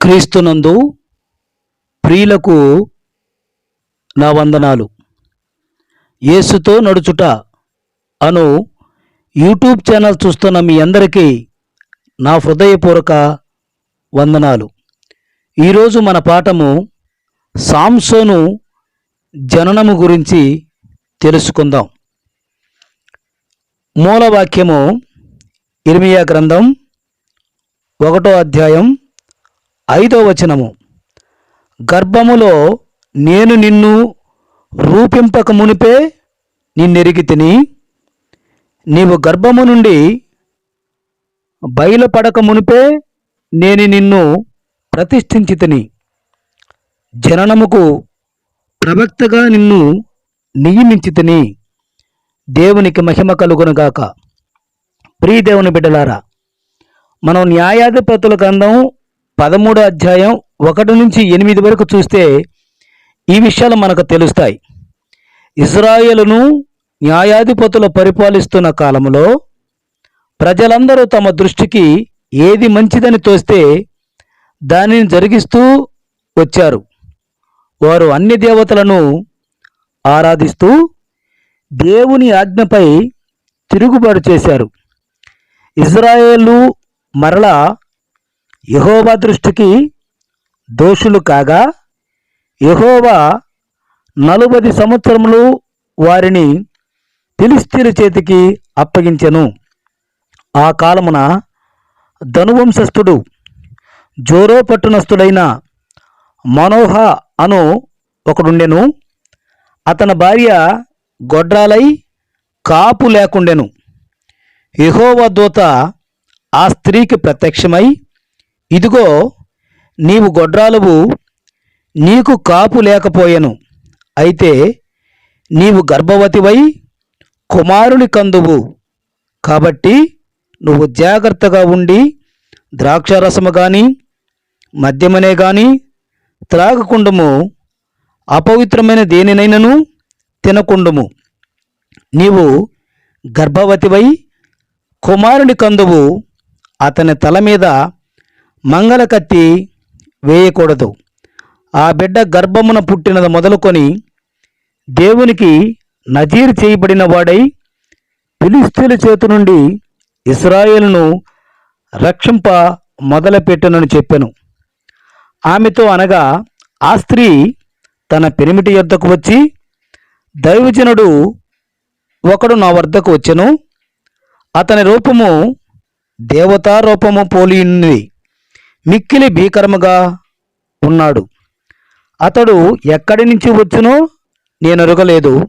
క్రీస్తునందు ప్రియులకు నా వందనాలు. యేసుతో నడుచుట అను యూట్యూబ్ ఛానల్ చూస్తున్న మీ అందరికీ నా హృదయపూర్వక వందనాలు. ఈరోజు మన పాఠము సాంసోను జననము గురించి తెలుసుకుందాం. మూలవాక్యము ఇర్మియా గ్రంథం ఒకటో అధ్యాయం ఐదో వచనము. గర్భములో నేను నిన్ను రూపింపక మునిపే నిన్నెరిగి తిని నీవు గర్భము నుండి బయలుపడక మునిపే నేను నిన్ను ప్రతిష్ఠించి తిని జననముకు ప్రవక్తగా నిన్ను నియమించి తిని దేవునికి మహిమ కలుగునుగాక ప్రియ దేవుని బిడ్డలారా మనం న్యాయాధిపతుల గ్రంథం పదమూడో అధ్యాయం ఒకటి నుంచి ఎనిమిది వరకు చూస్తే ఈ విషయాలు మనకు తెలుస్తాయి. ఇజ్రాయేలును న్యాయాధిపతులు పరిపాలిస్తున్న కాలంలో ప్రజలందరూ తమ దృష్టికి ఏది మంచిదని తోస్తే దానిని జరిగిస్తూ వచ్చారు. వారు అన్ని దేవతలను ఆరాధిస్తూ దేవుని ఆజ్ఞపై తిరుగుబాటు చేశారు. ఇజ్రాయేలు మరలా యహోవా దృష్టికి దోషులు కాగా యహోవా నలుబది సంవత్సరములు వారిని ఫిలిస్తీన్ల చేతికి అప్పగించెను. ఆ కాలమున ధనువంశస్థుడు జోరో పట్టునస్థుడైన మనోహ అను ఒకడుండెను. అతని భార్య గొడ్రాలై కాపు లేకుండెను. యెహోవా దూత ఆ స్త్రీకి ప్రత్యక్షమై ఇదిగో నీవు గొడ్రాలువు నీకు కాపు లేకపోయెను. అయితే నీవు గర్భవతివై కుమారుని కందువు కాబట్టి నువ్వు జాగ్రత్తగా ఉండి ద్రాక్షారసము కానీ మద్యమనే కానీ త్రాగకుండము అపవిత్రమైన దేనినైనను తినకుండము. నీవు గర్భవతివై కుమారుని కందువు అతని తల మీద మంగళ కత్తి వేయకూడదు. ఆ బిడ్డ గర్భమున పుట్టినది మొదలుకొని దేవునికి నజీర్ చేయబడిన వాడై ఫిలిస్తీన్ల చేతి నుండి ఇస్రాయేల్ను రక్షింప మొదలుపెట్టనని చెప్పాను. ఆమెతో అనగా ఆ స్త్రీ తన పెనిమిటి యొద్దకు వచ్చి దైవజనుడు ఒకడు నా వద్దకు వచ్చెను. అతని రూపము దేవతా రూపము పోలి ఉన్నది మిక్కిలి భీకరముగా ఉన్నాడు. అతడు ఎక్కడి నుంచి వచ్చునో నేను ఎరుగలేదు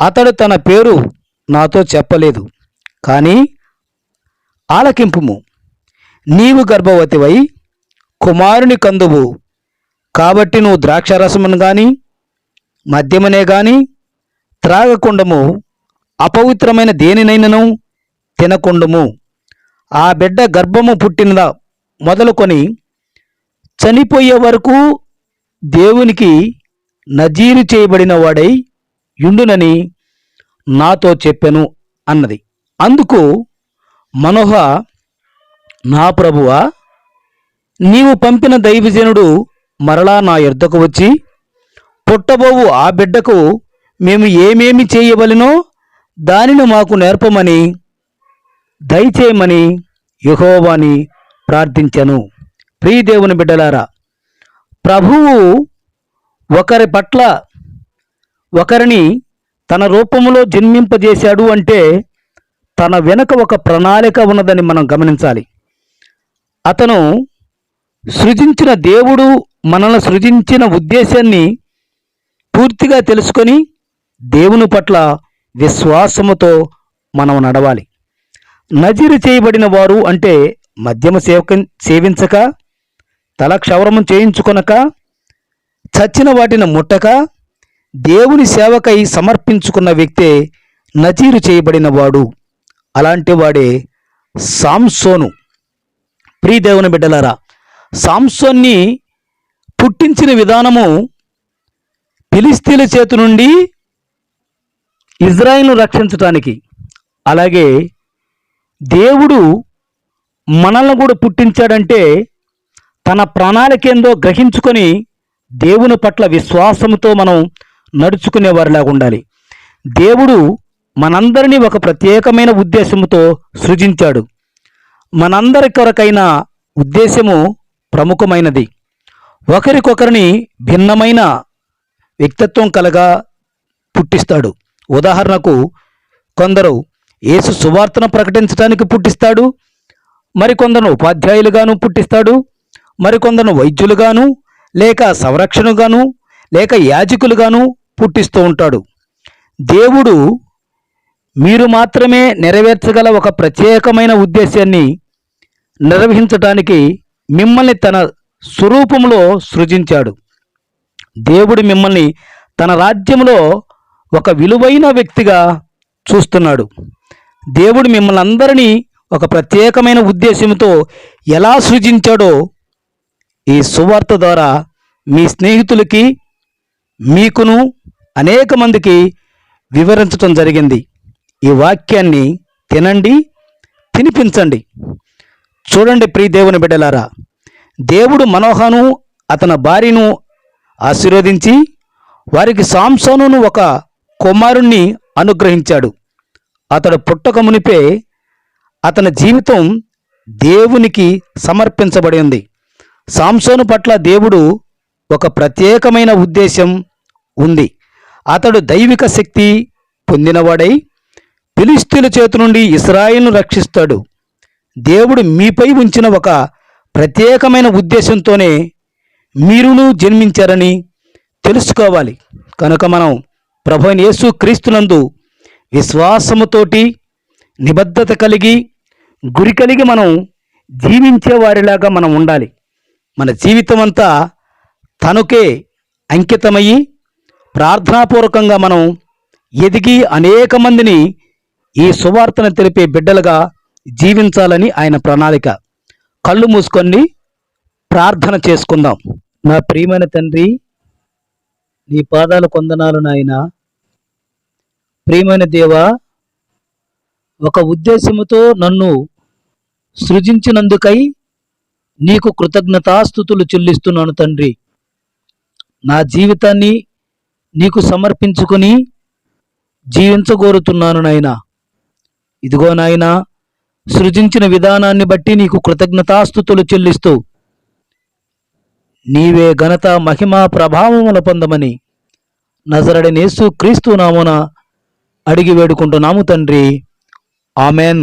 అతడు తన పేరు నాతో చెప్పలేదు. కానీ ఆలకింపుము. నీవు గర్భవతివై కుమారుని కందువు. కాబట్టి నువ్వు ద్రాక్షరసమును కానీ మద్యమనే కానీ త్రాగకుండము. అపవిత్రమైన దేనినైనను తినకుండము. ఆ బిడ్డ గర్భము పుట్టినదా మొదలుకొని చనిపోయే వరకు దేవునికి నజీరు చేయబడిన వాడై యుండునని నాతో చెప్పెను అన్నది. అందుకు మనోహ నా ప్రభువా నీవు పంపిన దైవజనుడు మరలా నా యొద్దకు వచ్చి పుట్టబోవు ఆ బిడ్డకు మేము ఏమేమి చేయవలెనో దానిని మాకు నేర్పమని దయచేయమని యహోవాని ప్రార్థించను. ప్రియదేవుని బిడ్డలారా ప్రభువు ఒకరి పట్ల ఒకరిని తన రూపంలో జన్మింపజేశాడు అంటే తన వెనుక ఒక ప్రణాళిక ఉన్నదని మనం గమనించాలి. అతను సృజించిన దేవుడు మనల్ని సృజించిన ఉద్దేశాన్ని పూర్తిగా తెలుసుకొని దేవుని పట్ల విశ్వాసముతో మనం నడవాలి. నజీరు చేయబడిన వారు అంటే మద్యము సేవక సేవించక తల క్షవరము చేయించుకొనక చచ్చిన వాటిని ముట్టక దేవుని సేవకై సమర్పించుకున్న వ్యక్తే నజీరు చేయబడిన వాడు అలాంటి వాడే సాంసోను ప్రియదేవుని బిడ్డలారా సాంసోన్ని పుట్టించిన విధానము ఫిలిస్తీన్ల చేతి నుండి ఇజ్రాయిల్ను రక్షించటానికి. అలాగే దేవుడు మనల్ని కూడా పుట్టించాడంటే తన ప్రణాళికేందో గ్రహించుకొని దేవుని పట్ల విశ్వాసంతో మనం నడుచుకునేవారిలాగా ఉండాలి. దేవుడు మనందరినీ ఒక ప్రత్యేకమైన ఉద్దేశంతో సృజించాడు. మనందరి కొరకైన ఉద్దేశము ప్రముఖమైనది. ఒకరికొకరిని భిన్నమైన వ్యక్తిత్వం కలగా పుట్టిస్తాడు. ఉదాహరణకు కొందరు యేసు సువార్తను ప్రకటించడానికి పుట్టిస్తాడు మరికొందరు ఉపాధ్యాయులుగాను పుట్టిస్తాడు మరికొందరు వైద్యులుగాను లేక సంరక్షణగాను లేక యాజకులుగాను పుట్టిస్తూ ఉంటాడు. దేవుడు మీరు మాత్రమే నెరవేర్చగల ఒక ప్రత్యేకమైన ఉద్దేశాన్ని నిర్వహించటానికి మిమ్మల్ని తన స్వరూపంలో సృజించాడు. దేవుడు మిమ్మల్ని తన రాజ్యంలో ఒక విలువైన వ్యక్తిగా చూస్తున్నాడు. దేవుడు మిమ్మల్ని అందరినీ ఒక ప్రత్యేకమైన ఉద్దేశంతో ఎలా సృజించాడో ఈ సువార్త ద్వారా మీ స్నేహితులకి మీకును అనేక మందికి వివరించటం జరిగింది. ఈ వాక్యాన్ని తినండి తినిపించండి. చూడండి ప్రియ దేవుని బిడ్డలారా దేవుడు మనోహను అతని భార్యను ఆశీర్వదించి వారికి సాంసోనును ఒక కుమారుణ్ణి అనుగ్రహించాడు. అతడు పుట్టక మునిపే అతని జీవితం దేవునికి సమర్పించబడి ఉంది సాంసోను పట్ల దేవుడు ఒక ప్రత్యేకమైన ఉద్దేశం ఉంది. అతడు దైవిక శక్తి పొందినవాడై పిలిస్తుల చేతి నుండి ఇస్రాయిల్ను రక్షిస్తాడు. దేవుడు మీపై ఉంచిన ఒక ప్రత్యేకమైన ఉద్దేశంతోనే మీరును జన్మించారని తెలుసుకోవాలి. కనుక మనం ప్రభు యేసు క్రీస్తునందు విశ్వాసముతోటి నిబద్ధత కలిగి గురి కలిగి మనం జీవించే వారిలాగా మనం ఉండాలి. మన జీవితం అంతా తనకే అంకితమయ్యి ప్రార్థనాపూర్వకంగా మనం ఎదిగి అనేక మందిని ఈ సువార్తను తెలిపే బిడ్డలుగా జీవించాలని ఆయన ప్రణాళిక. కళ్ళు మూసుకొని ప్రార్థన చేసుకుందాం. నా ప్రియమైన తండ్రి నీ పాదాలు కొందనాలు నాయన. ప్రియమైన దేవ ఒక ఉద్దేశముతో నన్ను సృజించినందుకై నీకు కృతజ్ఞతాస్థుతులు చెల్లిస్తున్నాను తండ్రి. నా జీవితాన్ని నీకు సమర్పించుకొని జీవించగోరుతున్నాను నాయన. ఇదిగో నాయన సృజించిన విధానాన్ని బట్టి నీకు కృతజ్ఞతాస్థుతులు చెల్లిస్తూ నీవే ఘనత మహిమ ప్రభావముల పొందమని నజరడనేసు క్రీస్తు నామున అడిగి వేడుకుంటున్నాము తండ్రి. ఆమెన్.